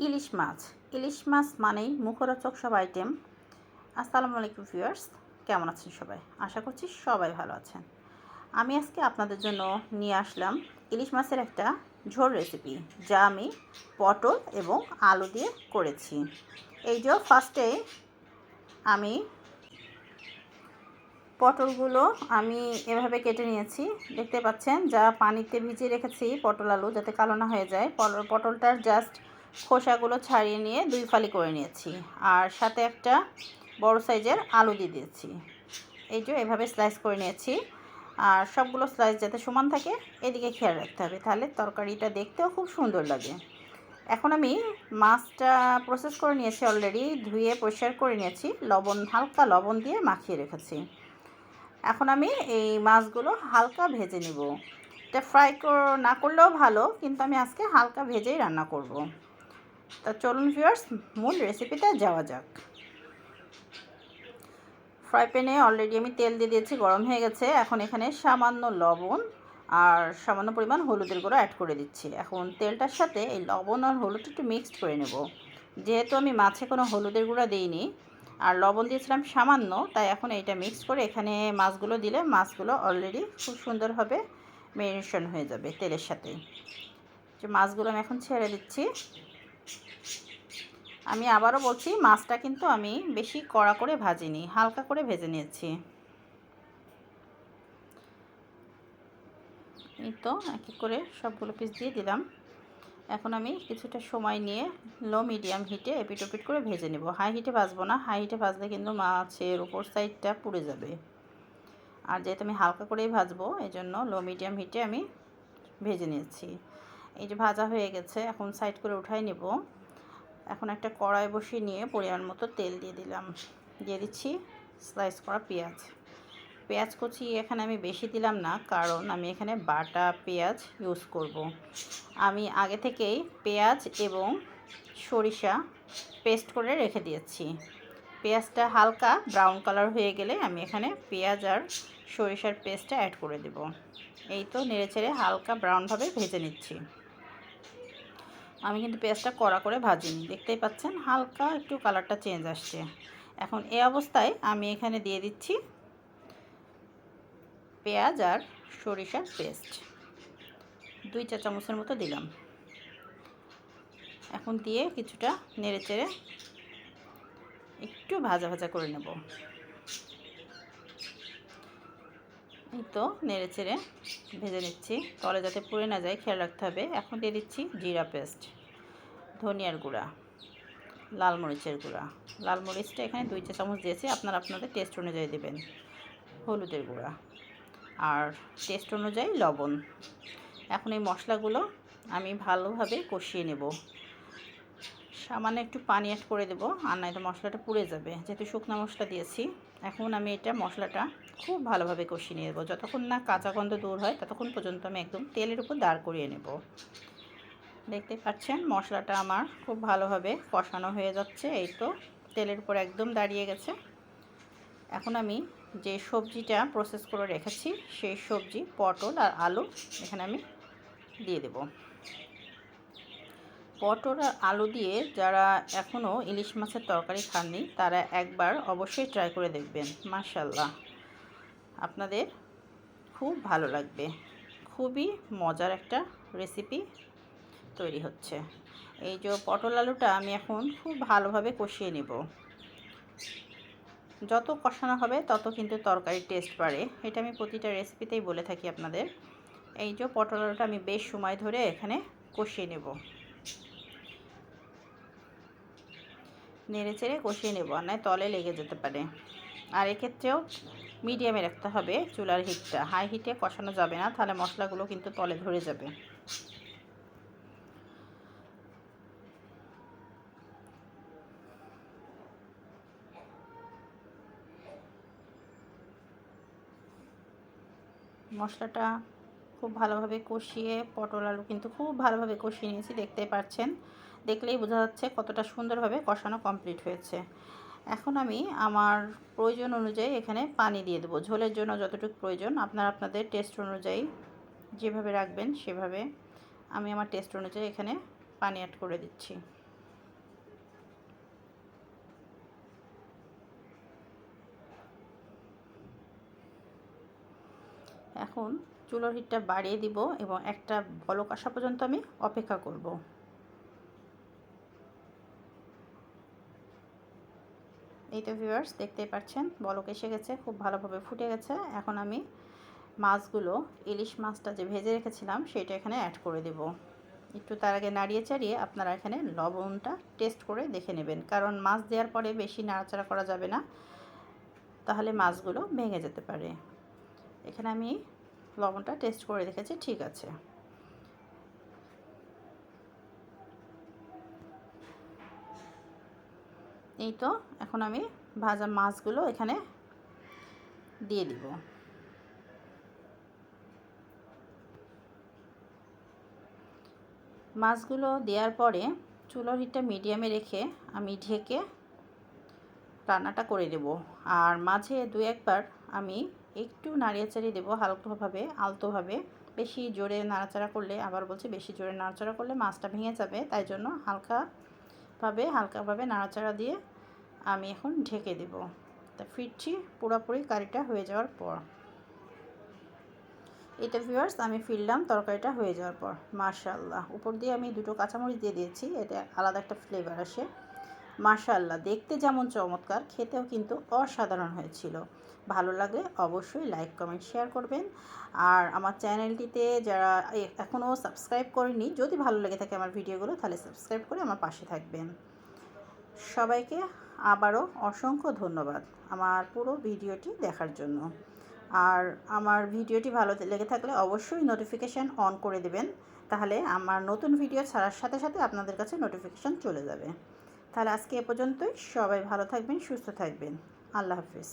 ইলিশ মাছ। ইলিশ মাছ মানেই মুখরোচক সব আইটেম আসসালামু আলাইকুম ভিউয়ার্স কেমন আছেন সবাই? আশা করছি সবাই ভালো আছেন। আমি আজকে আপনাদের জন্য নিয়ে আসলাম ইলিশ মাছের একটা ঝোল রেসিপি যা আমি পটল এবং আলু দিয়ে করেছি। এই যে ফার্স্টে আমি পটলগুলো আমি এভাবে কেটে নিয়েছি। দেখতে পাচ্ছেন, যা পানিতে ভিজিয়ে রেখেছি পটল আলু, যাতে কালো না হয়ে যায়। পটল- পটলটার জাস্ট খোসাগুলো ছাড়িয়ে নিয়ে দুই ফালি করে নিয়েছি। আর সাথে একটা বড় সাইজের আলু দিয়ে দিয়েছি। এই যে এভাবে স্লাইস করে নিয়েছি। আর সবগুলো স্লাইস যাতে সমান থাকে, এদিকে খেয়াল রাখতে হবে। তাহলে তরকারিটা দেখতেও খুব সুন্দর লাগে। এখন আমি মাছটা প্রসেস করে নিয়েছি অলরেডি ধুয়ে পরিষ্কার করে নিয়েছি। লবণ, হালকা লবণ দিয়ে মাখিয়ে রেখেছি। এখন আমি এই মাছগুলো হালকা ভেজে নিব। এটা ফ্রাই না করলেও ভালো, কিন্তু আমি আজকে হালকা ভেজেই রান্না করব। তা চলুন ভিউয়ার্স মূল রেসিপিতে যাওয়া যাক। ফ্রাই প্যানে অলরেডি আমি তেল দিয়ে দিয়েছি, গরম হয়ে গেছে। এখন এখানে সামান্য লবণ আর সামান্য পরিমাণ হলুদের গুঁড়ো অ্যাড করে দিচ্ছি। এখন তেলটার সাথে এই লবণ আর হলুদ একটু মিক্সড করে নেব। যেহেতু আমি মাছে কোনো হলুদের গুঁড়া দিইনি আর লবণ দিয়েছিলাম সামান্য, তাই এখন এইটা মিক্স করে এখানে মাছগুলো দিলে মাছগুলো অলরেডি খুব সুন্দরভাবে মেরিনেশন হয়ে যাবে তেলের সাথে। মাছগুলো আমি এখন ছেড়ে দিচ্ছি। আমি আবারও বলছি, মাছটা কিন্তু আমি বেশি কড়া করে ভাজিনি, হালকা করে ভেজে নিয়েছি। এই তো, এক এক করে সবগুলো পিস দিয়ে দিলাম। এখন আমি কিছুটা সময় নিয়ে লো মিডিয়াম হিটে এপিট ওপিট করে ভেজে নেব। হাই হিটে ভাজবো না হাই হিটে ভাজলে কিন্তু মাছের উপর সাইডটা পুড়ে যাবে। আর যেহেতু আমি হালকা করেই ভাজবো এই জন্য লো মিডিয়াম হিটে আমি ভেজে নিয়েছি। এই যে ভাজা হয়ে গেছে, এখন সাইড করে উঠাই নেব। এখন একটা কড়াই বসিয়ে নিয়ে পরিমাণ মতো তেল দিয়ে দিলাম। দিয়ে দিচ্ছি স্লাইস করা পেঁয়াজ। পেঁয়াজ কুচি এখানে আমি বেশি দিলাম না, কারণ আমি এখানে বাটা পেঁয়াজ ইউজ করব। আমি আগে থেকেই পেঁয়াজ এবং সরিষা পেস্ট করে রেখে দিয়েছি। পেঁয়াজটা হালকা ব্রাউন কালার হয়ে গেলে আমি এখানে পেঁয়াজ আর সরিষার পেস্টটা অ্যাড করে দেব। এই তো নেড়েচেড়ে হালকা ব্রাউনভাবে ভেজে নিচ্ছি। আমি কিন্তু পেঁয়াজটা কড়া করে ভাজিনি, দেখতেই পাচ্ছেন হালকা একটু কালারটা চেঞ্জ আসছে। এখন এই অবস্থায় আমি এখানে দিয়ে দিচ্ছি পেঁয়াজ আর সরিষার পেস্ট। দুই চা চামচের মতো দিলাম। এখন দিয়ে কিছুটা নেড়ে চেড়ে একটু ভাজা ভাজা করে নেব এই তো নেড়ে চেড়ে ভেজে নিচ্ছি। তলে যাতে পুড়ে না যায়, খেয়াল রাখতে হবে। এখন দিয়ে দিচ্ছি জিরা পেস্ট, ধনিয়ার গুঁড়া, লাল মরিচের গুঁড়া। লাল মরিচটা এখানে দুই চা চামচ দিয়েছি, আপনারা আপনাদের টেস্ট অনুযায়ী দেবেন। হলুদের গুঁড়া আর টেস্ট অনুযায়ী লবণ। এখন এই মশলাগুলো আমি ভালোভাবে কষিয়ে নেব। সামান্য একটু পানি অ্যাড করে দেবো, আর নয়তো মশলাটা পুড়ে যাবে। যেহেতু শুকনো মশলা দিয়েছি, এখন আমি এটা মশলাটা খুব ভালোভাবে কষিয়ে নিয়ে দেবো যতক্ষণ না কাঁচা গন্ধ দূর হয়, ততক্ষণ পর্যন্ত আমি একদম তেলের উপর দাঁড় করিয়ে নেব। দেখতে পাচ্ছেন, মশলাটা আমার খুব ভালোভাবে কষানো হয়ে যাচ্ছে। এই তো তেলের উপর একদম দাঁড়িয়ে গেছে। এখন আমি যে সবজিটা প্রসেস করে রেখেছি, সেই সবজি, পটল আর আলু এখানে আমি দিয়ে দেব। পটল আর আলু দিয়ে যারা এখনও ইলিশ মাছের তরকারি খাননি, তারা একবার অবশ্যই ট্রাই করে দেখবেন। মাশাল্লাহ আপনাদের খুব ভালো লাগবে। খুবই মজার একটা রেসিপি তৈরি হচ্ছে। এই যে পটল আলুটা আমি এখন খুব ভালোভাবে কষিয়ে নেব। যত কষানো হবে, তত কিন্তু তরকারির টেস্ট বাড়ে। এটা আমি প্রতিটা রেসিপিতেই বলে থাকি আপনাদের। এই যে পটল আলুটা আমি বেশ সময় ধরে এখানে কষিয়ে নেব। নেড়ে চেড়ে কষিয়ে নেব। আর নয় তলে লেগে যেতে পারে। আর এক্ষেত্রেও মিডিয়ামে রাখতে হবে চুলার হিটটা। হাই হিটে কষানো যাবে না, তাহলে মশলাগুলো কিন্তু তলে ধরে যাবে। মশলাটা খুব ভালোভাবে কষিয়ে, পটল আলু কিন্তু খুব ভালোভাবে কষিয়ে নিয়েছি দেখতে পাচ্ছেন। দেখলেই বোঝা যাচ্ছে কতটা সুন্দরভাবে কষানো কমপ্লিট হয়েছে। এখন আমি আমার প্রয়োজন অনুযায়ী এখানে পানি দিয়ে দেবো। ঝোলের জন্য যতটুকু প্রয়োজন, আপনারা আপনাদের টেস্ট অনুযায়ী যেভাবে রাখবেন সেভাবে আমি আমার টেস্ট অনুযায়ী এখানে পানি অ্যাড করে দিচ্ছি। এখন চুলোর হিটটা বাড়িয়ে দিব এবং একটা বলক আসা পর্যন্ত আমি অপেক্ষা করব। এই তো ভিউয়ার্স দেখতেই পাচ্ছেন, বলক এসে গেছে, খুব ভালোভাবে ফুটে গেছে। এখন আমি মাছগুলো, ইলিশ মাছটা যে ভেজে রেখেছিলাম, সেটা এখানে অ্যাড করে দেব। একটু তার আগে নাড়িয়ে চাড়িয়ে আপনারা এখানে লবণটা টেস্ট করে দেখে নেবেন। কারণ মাছ দেওয়ার পরে বেশি নাড়াচাড়া করা যাবে না, তাহলে মাছগুলো ভেঙে যেতে পারে। এখানে আমি লবণটা টেস্ট করে দেখেছি, ঠিক আছে। এই তো, এখন আমি ভাজা মাছগুলো এখানে দিয়ে দিব। মাছগুলো দেওয়ার পরে চুলোর হিটটা মিডিয়ামে রেখে আমি ঢেকে রান্নাটা করে দেব। আর মাঝে দু একবার আমি একটু নাড়িয়ে চাড়িয়ে দেবো হালকাভাবে, আলতোভাবে। বেশি জোরে নাড়াচাড়া করলে, আবার বলছি বেশি জোরে নাড়াচাড়া করলে মাছটা ভেঙে যাবে, তাই জন্য হালকাভাবে হালকাভাবে নাড়াচাড়া দিয়ে আমি এখন ঢেকে দেব। তা ফিরছি পুরোপুরি কারিটা হয়ে যাওয়ার পর। এটা ভিউয়ার্স আমি ফিরলাম তরকারিটা হয়ে যাওয়ার পর। মার্শাল্লাহ উপর দিয়ে আমি দুটো কাঁচামরিচ দিয়ে দিয়েছি, এটা আলাদা একটা ফ্লেভার আসে। মার্শাল্লাহ দেখতে যেমন চমৎকার, খেতেও কিন্তু অসাধারণ হয়েছিল। ভালো লাগলে অবশ্যই লাইক কমেন্ট শেয়ার করবেন। আর আমার চ্যানেলটিতে যারা এখনও সাবস্ক্রাইব করেনি, যদি ভালো লেগে থাকে আমার ভিডিওগুলো তাহলে সাবস্ক্রাইব করে আমার পাশে থাকবেন। সবাইকে আবারও অসংখ্য ধন্যবাদ আমার পুরো ভিডিওটি দেখার জন্য। আর আমার ভিডিওটি ভালো লেগে থাকলে অবশ্যই নোটিফিকেশান অন করে দেবেন, তাহলে আমার নতুন ভিডিও ছাড়ার সাথে সাথে আপনাদের কাছে নোটিফিকেশান চলে যাবে। তাহলে আজকে এ পর্যন্তই, সবাই ভালো থাকবেন, সুস্থ থাকবেন। আল্লাহ হাফিজ।